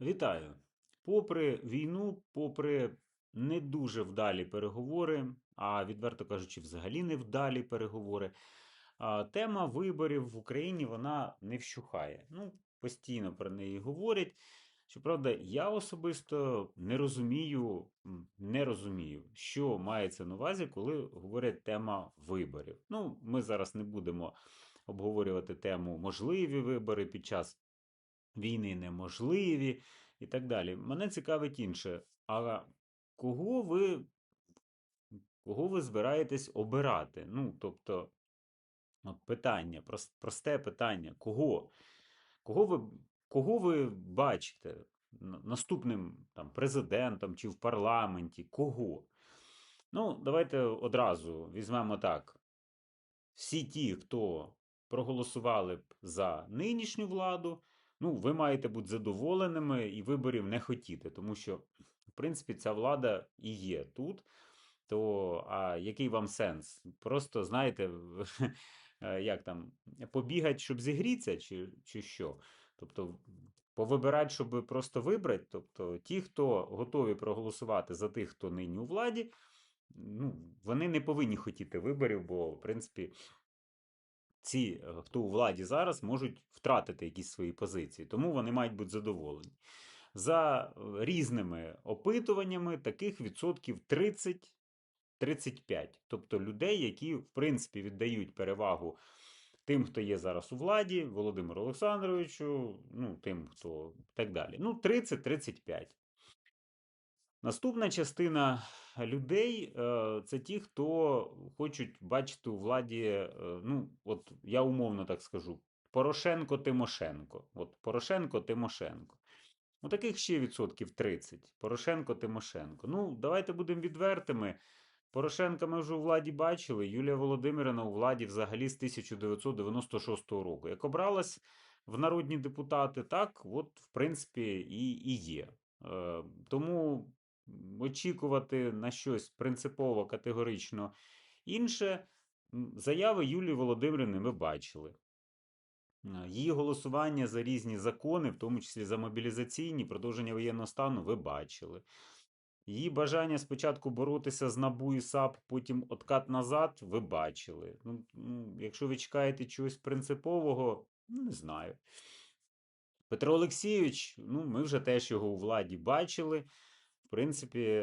Вітаю! Попри війну, попри не дуже вдалі переговори, а відверто кажучи, взагалі невдалі переговори, тема виборів в Україні вона не вщухає. Ну, постійно про неї говорять. Щоправда, я особисто не розумію, не розумію, що мається на увазі, коли говорять тема виборів. Ну, ми зараз не будемо обговорювати тему можливі вибори під час війни неможливі і так далі. Мене цікавить інше. А кого ви, кого ви збираєтесь обирати? Ну, тобто, от питання, просте питання: кого? Кого ви, кого ви бачите наступним там, президентом чи в парламенті? Кого? Ну, давайте одразу візьмемо так. всі ті, хто проголосували б за нинішню владу, ну, ви маєте бути задоволеними і виборів не хотіти, тому що, в принципі, ця влада і є тут. То а який вам сенс? Просто знаєте, е, як там, побігати, щоб зігрітися, чи, чи що? Тобто, повибирати, щоб просто вибрати. Тобто, ті, хто готові проголосувати за тих, хто нині у владі, ну, вони не повинні хотіти виборів, бо, в принципі, ці, е, хто у владі зараз, можуть втратити якісь свої позиції, тому вони мають бути задоволені. За е, різними опитуваннями, таких відсотків 30-35. Тобто людей, які, в принципі, віддають перевагу тим, хто є зараз у владі, Володимиру Олександровичу, ну, тим, хто так далі. Ну, 30-35. Наступна частина людей е, це ті, хто хочуть бачити у владі, е, ну, от я умовно так скажу, Порошенко Тимошенко. От Порошенко Тимошенко. Ну, таких ще відсотків 30. Порошенко Тимошенко. Ну, давайте будемо відвертими. Порошенка ми вже у владі бачили. Юлія Володимирівна у владі взагалі з 1996 року. Як обралась в народні депутати, так, от, в принципі, і, і є. Е, тому очікувати на щось принципово категорично інше. Заяви Юлії Володимирівни ми бачили. Її голосування за різні закони, в тому числі за мобілізаційні, продовження воєнного стану, ви бачили. Її бажання спочатку боротися з НАБУ і САП, потім откат назад, ви бачили. Ну, Якщо ви чекаєте чогось принципового, ну не знаю. Петро Олексійович, ну, ми вже теж його у владі бачили. В принципі,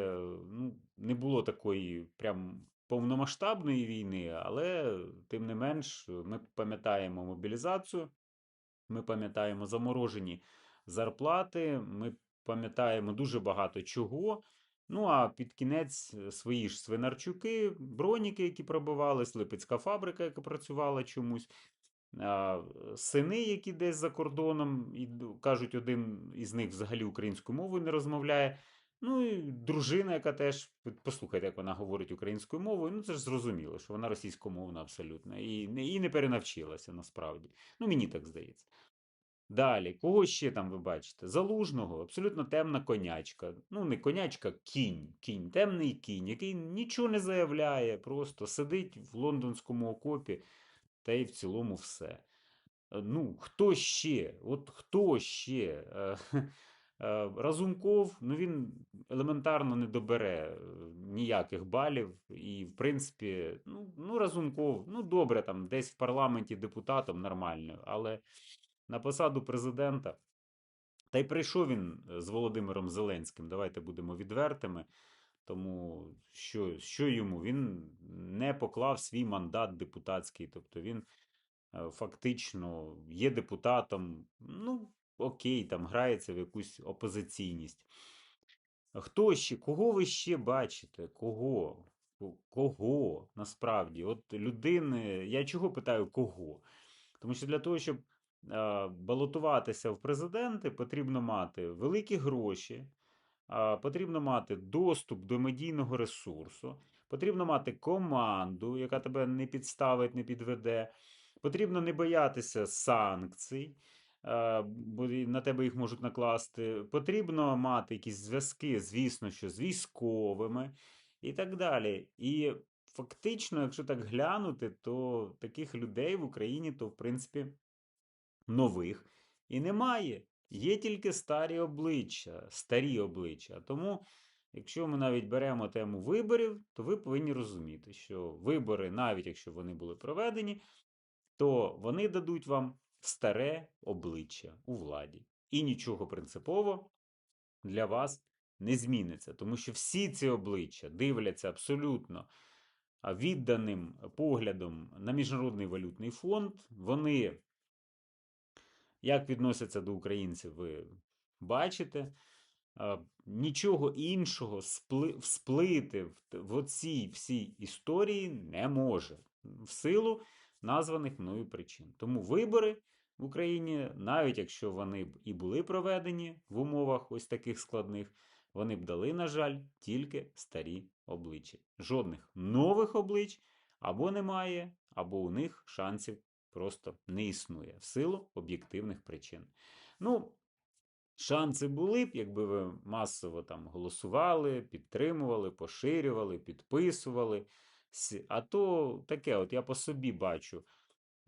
ну, не було такої прям повномасштабної війни, але тим не менш, ми пам'ятаємо мобілізацію, ми пам'ятаємо заморожені зарплати, ми пам'ятаємо дуже багато чого. Ну, а під кінець свої ж свинарчуки, броніки, які пробивались, Липецька фабрика, яка працювала чомусь сини, які десь за кордоном, і кажуть, один із них взагалі українською мовою не розмовляє. Ну і дружина, яка теж, послухайте, як вона говорить українською мовою, ну це ж зрозуміло, що вона російськомовна абсолютно. І, і не перенавчилася насправді. Ну, мені так здається. Далі, кого ще там ви бачите? Залужного, абсолютно темна конячка. Ну, не конячка, кінь. Кінь, темний кінь, який нічого не заявляє, просто сидить в лондонському окопі та й в цілому все. Е, ну, хто ще? От хто ще? Е, е, Разумков, ну він елементарно не добере ніяких балів. І, в принципі, ну, ну Разумков, ну добре, там десь в парламенті депутатом нормально, але на посаду президента. Та й прийшов він з Володимиром Зеленським. Давайте будемо відвертими. Тому що що йому? Він не поклав свій мандат депутатський, тобто він е, фактично є депутатом, ну, окей, там грається в якусь опозиційність. Хто ще? Кого ви ще бачите? Кого? Кого насправді? От людини, я чого питаю кого? Тому що для того, щоб балотуватися в президенти, потрібно мати великі гроші потрібно мати доступ до медійного ресурсу, потрібно мати команду, яка тебе не підставить, не підведе. Потрібно не боятися санкцій, на тебе їх можуть накласти. Потрібно мати якісь зв'язки, звісно, що з військовими і так далі. І фактично, якщо так глянути, то таких людей в Україні, то, в принципі, нових і немає. є тільки старі обличчя, старі обличчя. Тому, якщо ми навіть беремо тему виборів, то ви повинні розуміти, що вибори, навіть якщо вони були проведені, то вони дадуть вам старе обличчя у владі. І нічого принципово для вас не зміниться, тому що всі ці обличчя дивляться абсолютно відданим поглядом на Міжнародний валютний фонд. Вони, як відносяться до українців, ви бачите. Нічого іншого всплити в оцій всій історії не може в силу названих мною причин. Тому вибори в Україні, навіть якщо вони б і були проведені в умовах ось таких складних, вони б дали, на жаль, тільки старі обличчя. Жодних нових облич або немає, або у них шансів просто не існує в силу об'єктивних причин. Ну, шанси були б, якби ви масово там голосували, підтримували, поширювали, підписували. А то таке, от я по собі бачу.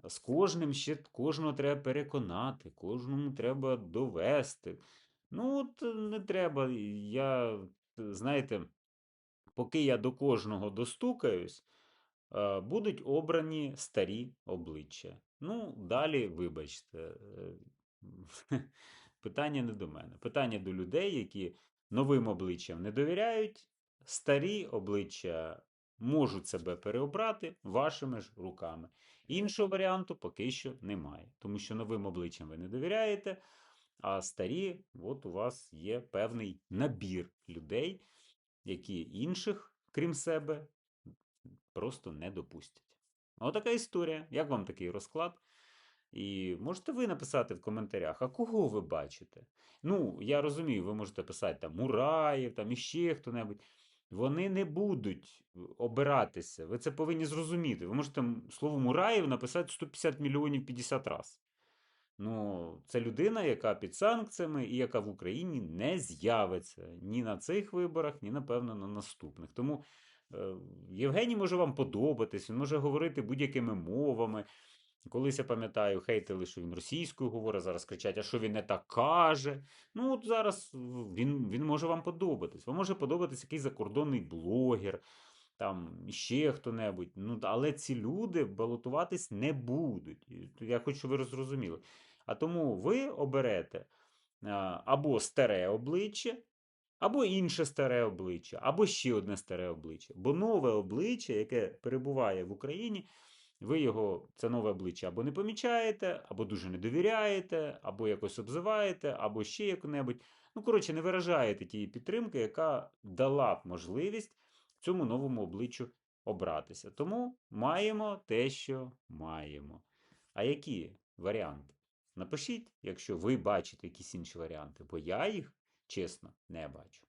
З кожним ще кожного треба переконати, кожному треба довести. Ну, от е, не треба. Я, знаєте, поки я до кожного достукаюсь, е, будуть обрані старі обличчя. Ну, далі, вибачте, е, питання не до мене. Питання до людей, які новим обличчям не довіряють, старі обличчя можуть себе переобрати вашими ж руками. Іншого варіанту поки що немає, тому що новим обличчям ви не довіряєте, а старі, от у вас є певний набір людей, які інших, крім себе, просто не допустять. Отака історія. Як вам такий розклад? І можете ви написати в коментарях, а кого ви бачите? Ну, я розумію, ви можете писати там Мураєв, там іще хто-небудь. Вони не будуть е, обиратися. Ви це повинні зрозуміти. Ви можете слово Мураєв написати 150 мільйонів 50 разів. Ну, це людина, яка під санкціями і яка в Україні не з'явиться ні на цих виборах, ні, напевно, на наступних. Тому е, Євгеній може вам подобатись, він може говорити будь-якими мовами. Колись я пам'ятаю, хейтили, що він російською говорить, зараз кричать, а що він не так каже. Ну, от зараз він він може вам подобатись. Вам може подобатись якийсь закордонний блогер, там ще хто-небудь. Ну, Але ці люди балотуватись не будуть. Я хочу, щоб ви зрозуміли. А тому ви оберете або старе обличчя, або інше старе обличчя, або ще одне старе обличчя. Бо нове обличчя, яке перебуває в Україні. Ви його, це нове обличчя, або не помічаєте, або дуже не довіряєте, або якось обзиваєте, або ще як-небудь. Ну, коротше, не виражаєте тієї підтримки, яка дала б можливість цьому новому обличчю обратися. Тому маємо те, що маємо. А які варіанти? Напишіть, якщо ви бачите якісь інші варіанти, бо я їх, чесно, не бачу.